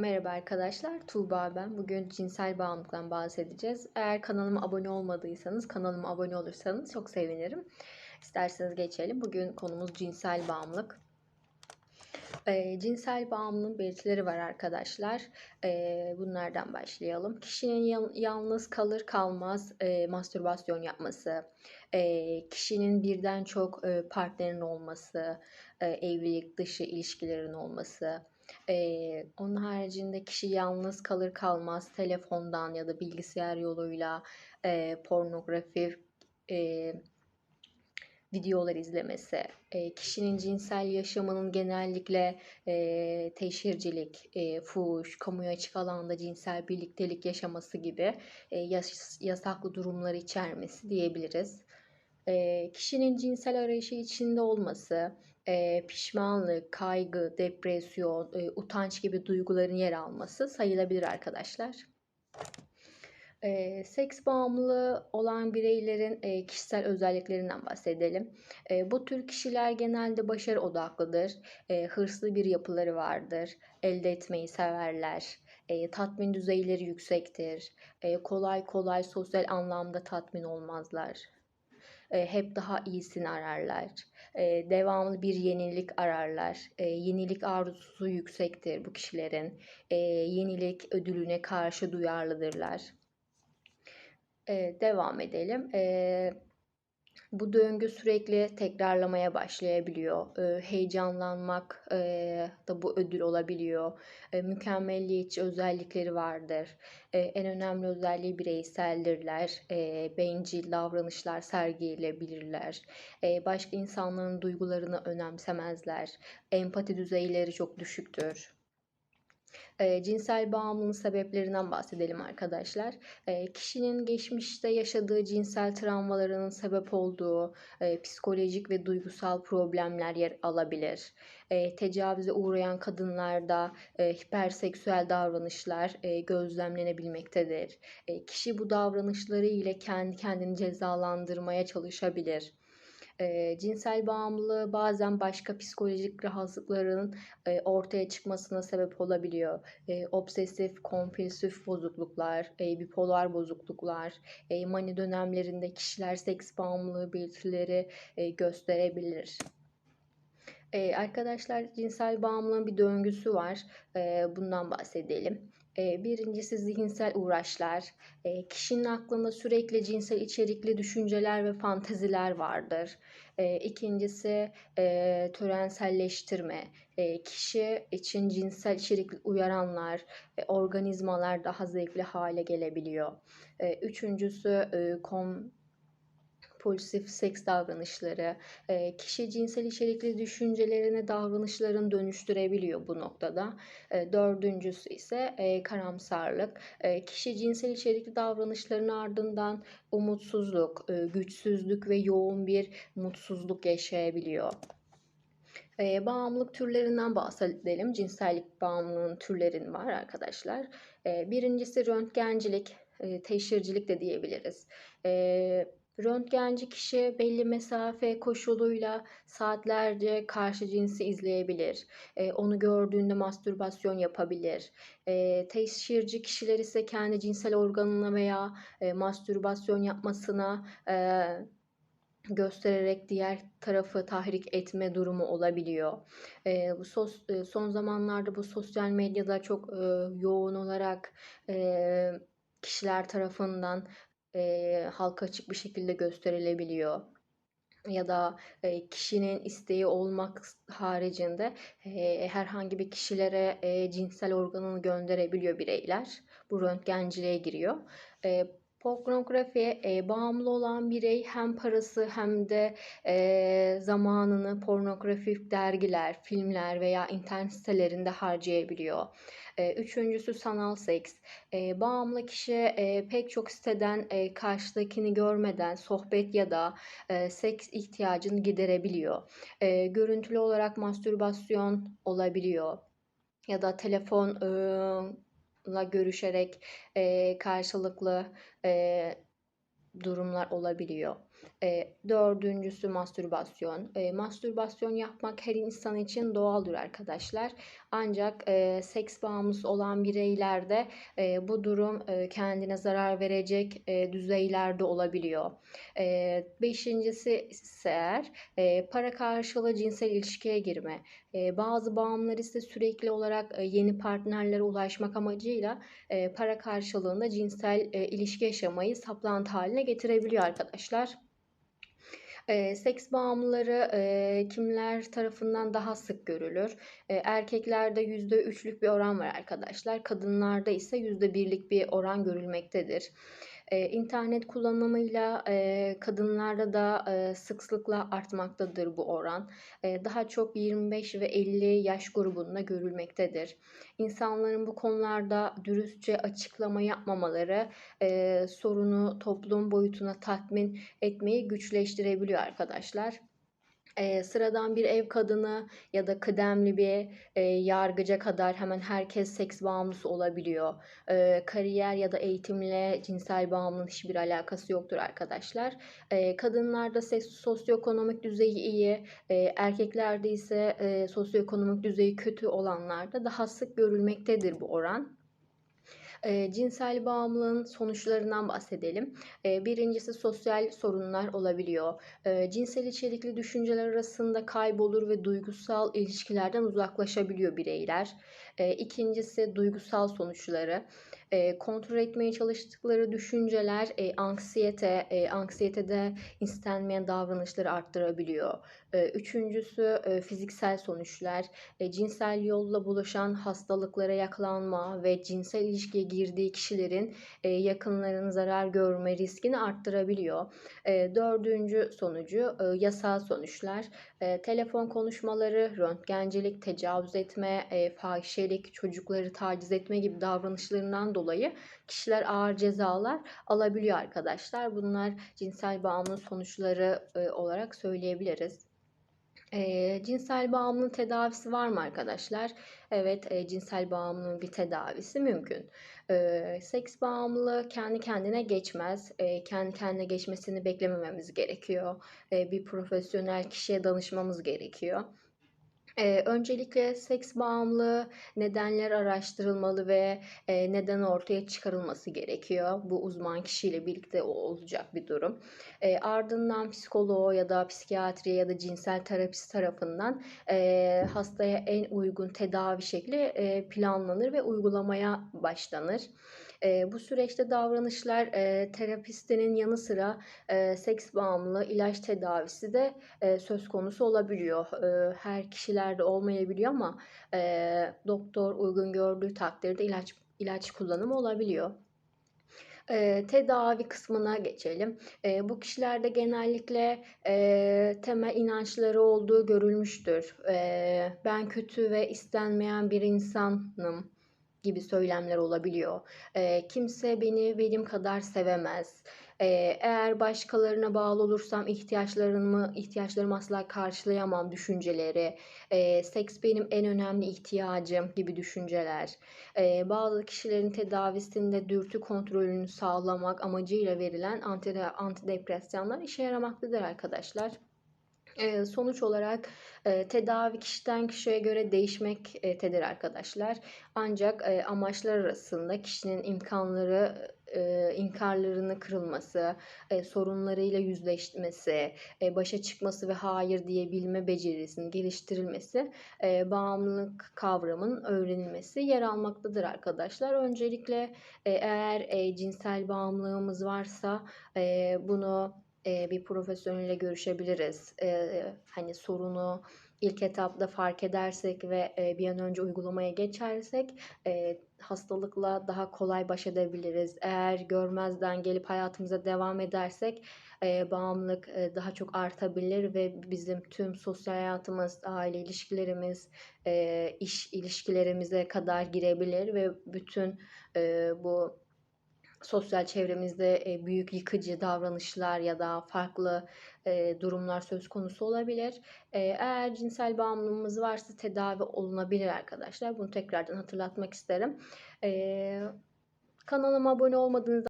Merhaba arkadaşlar, Tuğba ben. Bugün cinsel bağımlılıktan bahsedeceğiz. Eğer kanalıma abone olmadıysanız, kanalıma abone olursanız çok sevinirim. İsterseniz geçelim. Bugün konumuz cinsel bağımlılık. E, cinsel bağımlılığın belirtileri var arkadaşlar. E, bunlardan başlayalım. Kişinin yal- yalnız kalır kalmaz e, mastürbasyon yapması, e, kişinin birden çok e, partnerin olması, e, evlilik dışı ilişkilerin olması, ee, onun haricinde kişi yalnız kalır kalmaz telefondan ya da bilgisayar yoluyla e, pornografi e, videolar izlemesi, e, kişinin cinsel yaşamının genellikle e, teşhircilik, e, fuhuş, kamuya açık alanda cinsel birliktelik yaşaması gibi e, yas- yasaklı durumları içermesi diyebiliriz. E, kişinin cinsel arayışı içinde olması, e, pişmanlık, kaygı, depresyon, e, utanç gibi duyguların yer alması sayılabilir arkadaşlar. E, seks bağımlılığı olan bireylerin e, kişisel özelliklerinden bahsedelim. E, bu tür kişiler genelde başarı odaklıdır, e, hırslı bir yapıları vardır, elde etmeyi severler, e, tatmin düzeyleri yüksektir, e, kolay kolay sosyal anlamda tatmin olmazlar e, hep daha iyisini ararlar. E, devamlı bir yenilik ararlar. E, yenilik arzusu yüksektir bu kişilerin. Yenilik ödülüne karşı duyarlıdırlar. Devam edelim. E, bu döngü sürekli tekrarlamaya başlayabiliyor. E, heyecanlanmak e, da bu ödül olabiliyor. E, mükemmelliyetçi özellikleri vardır. E, en önemli özelliği bireyseldirler. E, bencil davranışlar sergileyebilirler. E, başka insanların duygularını önemsemezler. Empati düzeyleri çok düşüktür. Cinsel bağımlılığın sebeplerinden bahsedelim arkadaşlar. Kişinin geçmişte yaşadığı cinsel travmalarının sebep olduğu psikolojik ve duygusal problemler yer alabilir. E, tecavüze uğrayan kadınlarda hiperseksüel davranışlar gözlemlenebilmektedir. Kişi bu davranışları ile kendi kendini cezalandırmaya çalışabilir cinsel bağımlılığı bazen başka psikolojik rahatsızlıkların ortaya çıkmasına sebep olabiliyor. Obsesif, kompulsif bozukluklar, bipolar bozukluklar, mani dönemlerinde kişiler seks bağımlılığı belirtileri gösterebilir. Arkadaşlar cinsel bağımlılığın bir döngüsü var. Bundan bahsedelim. Birincisi zihinsel uğraşlar. Kişinin aklında sürekli cinsel içerikli düşünceler ve fanteziler vardır. İkincisi törenselleştirme. Kişi için cinsel içerikli uyaranlar, organizmalar daha zevkli hale gelebiliyor. Üçüncüsü kom kompulsif seks davranışları, e, kişi cinsel içerikli düşüncelerini davranışların dönüştürebiliyor bu noktada. E, dördüncüsü ise e, karamsarlık. Kişi cinsel içerikli davranışların ardından umutsuzluk, güçsüzlük ve yoğun bir mutsuzluk yaşayabiliyor. E, bağımlılık türlerinden bahsedelim. Cinsellik bağımlılığının türlerin var arkadaşlar. E, birincisi röntgencilik, e, teşhircilik de diyebiliriz. E, Röntgenci kişi belli mesafe koşuluyla saatlerce karşı cinsi izleyebilir. E, onu gördüğünde mastürbasyon yapabilir. E, teşhirci kişiler ise kendi cinsel organına veya e, mastürbasyon yapmasına e, göstererek diğer tarafı tahrik etme durumu olabiliyor. E, bu sos, e, son zamanlarda bu sosyal medyada çok e, yoğun olarak e, kişiler tarafından e, halka açık bir şekilde gösterilebiliyor ya da e, kişinin isteği olmak haricinde e, herhangi bir kişilere e, cinsel organını gönderebiliyor bireyler. Bu röntgenciliğe giriyor. E, Pornografiye e, bağımlı olan birey hem parası hem de e, zamanını pornografik dergiler, filmler veya internet sitelerinde harcayabiliyor. E, üçüncüsü sanal seks. E, bağımlı kişi e, pek çok siteden e, karşıdakini görmeden sohbet ya da e, seks ihtiyacını giderebiliyor. E, görüntülü olarak mastürbasyon olabiliyor ya da telefon e, görüşerek e, karşılıklı e, durumlar olabiliyor. E, dördüncüsü mastürbasyon. E, mastürbasyon yapmak her insan için doğaldır arkadaşlar. Ancak e, seks bağımlısı olan bireylerde e, bu durum e, kendine zarar verecek e, düzeylerde olabiliyor. E, beşincisi ise eğer e, para karşılığı cinsel ilişkiye girme. E, bazı bağımlılar ise sürekli olarak e, yeni partnerlere ulaşmak amacıyla e, para karşılığında cinsel e, ilişki yaşamayı saplantı haline getirebiliyor arkadaşlar. E, seks bağımlıları e, kimler tarafından daha sık görülür? E, erkeklerde %3'lük bir oran var arkadaşlar. Kadınlarda ise %1'lik bir oran görülmektedir. E, internet kullanımıyla e, kadınlarda da e, sıklıkla artmaktadır bu oran. E, daha çok 25 ve 50 yaş grubunda görülmektedir. İnsanların bu konularda dürüstçe açıklama yapmamaları e, sorunu toplum boyutuna tatmin etmeyi güçleştirebiliyor arkadaşlar e, sıradan bir ev kadını ya da kıdemli bir e, yargıca kadar hemen herkes seks bağımlısı olabiliyor. E, kariyer ya da eğitimle cinsel bağımlılığın hiçbir alakası yoktur arkadaşlar. E, kadınlarda sosyoekonomik düzeyi iyi, e, erkeklerde ise e, sosyoekonomik düzeyi kötü olanlarda daha sık görülmektedir bu oran. E, cinsel bağımlılığın sonuçlarından bahsedelim. E, birincisi sosyal sorunlar olabiliyor. E, cinsel içerikli düşünceler arasında kaybolur ve duygusal ilişkilerden uzaklaşabiliyor bireyler. E, ikincisi duygusal sonuçları e, kontrol etmeye çalıştıkları düşünceler e, anksiyete, e, anksiyetede istenmeyen davranışları arttırabiliyor. E, üçüncüsü e, fiziksel sonuçlar, e, cinsel yolla bulaşan hastalıklara yakalanma ve cinsel ilişkiye girdiği kişilerin e, yakınlarının zarar görme riskini arttırabiliyor. E, dördüncü sonucu e, yasal sonuçlar, telefon konuşmaları, röntgencilik, tecavüz etme, fahişelik, çocukları taciz etme gibi davranışlarından dolayı kişiler ağır cezalar alabiliyor arkadaşlar. Bunlar cinsel bağımlılık sonuçları olarak söyleyebiliriz. E, cinsel bağımlılığın tedavisi var mı arkadaşlar? Evet, e, cinsel bağımlılığın bir tedavisi mümkün. E, seks bağımlılığı kendi kendine geçmez. E, kendi kendine geçmesini beklemememiz gerekiyor. E, bir profesyonel kişiye danışmamız gerekiyor. Ee, öncelikle seks bağımlılığı nedenler araştırılmalı ve e, neden ortaya çıkarılması gerekiyor. Bu uzman kişiyle birlikte olacak bir durum. E, ardından psikoloğu ya da psikiyatri ya da cinsel terapist tarafından e, hastaya en uygun tedavi şekli e, planlanır ve uygulamaya başlanır. E, bu süreçte davranışlar e, terapistinin yanı sıra e, seks bağımlılığı ilaç tedavisi de e, söz konusu olabiliyor. E, her kişilerde olmayabiliyor ama e, doktor uygun gördüğü takdirde ilaç ilaç kullanımı olabiliyor. E, tedavi kısmına geçelim. E, bu kişilerde genellikle e, temel inançları olduğu görülmüştür. E, ben kötü ve istenmeyen bir insanım gibi söylemler olabiliyor. E, kimse beni benim kadar sevemez. E, eğer başkalarına bağlı olursam ihtiyaçlarımı ihtiyaçlarımı asla karşılayamam düşünceleri. E, seks benim en önemli ihtiyacım gibi düşünceler. E, bazı kişilerin tedavisinde dürtü kontrolünü sağlamak amacıyla verilen antidepresanlar işe yaramaktadır arkadaşlar. Sonuç olarak tedavi kişiden kişiye göre değişmektedir arkadaşlar. Ancak amaçlar arasında kişinin imkanları eee, inkarlarını kırılması, sorunlarıyla yüzleşmesi, başa çıkması ve hayır diyebilme becerisinin geliştirilmesi, eee, bağımlılık kavramının öğrenilmesi yer almaktadır arkadaşlar. Öncelikle eğer cinsel bağımlılığımız varsa bunu bir profesyonelle görüşebiliriz. Hani sorunu ilk etapta fark edersek ve bir an önce uygulamaya geçersek hastalıkla daha kolay baş edebiliriz. Eğer görmezden gelip hayatımıza devam edersek e, bağımlılık daha çok artabilir ve bizim tüm sosyal hayatımız, aile ilişkilerimiz, iş ilişkilerimize kadar girebilir ve bütün bu sosyal çevremizde e, büyük yıkıcı davranışlar ya da farklı e, durumlar söz konusu olabilir. E, eğer cinsel bağımlılığımız varsa tedavi olunabilir arkadaşlar. Bunu tekrardan hatırlatmak isterim. Kanalıma abone olmadığınızda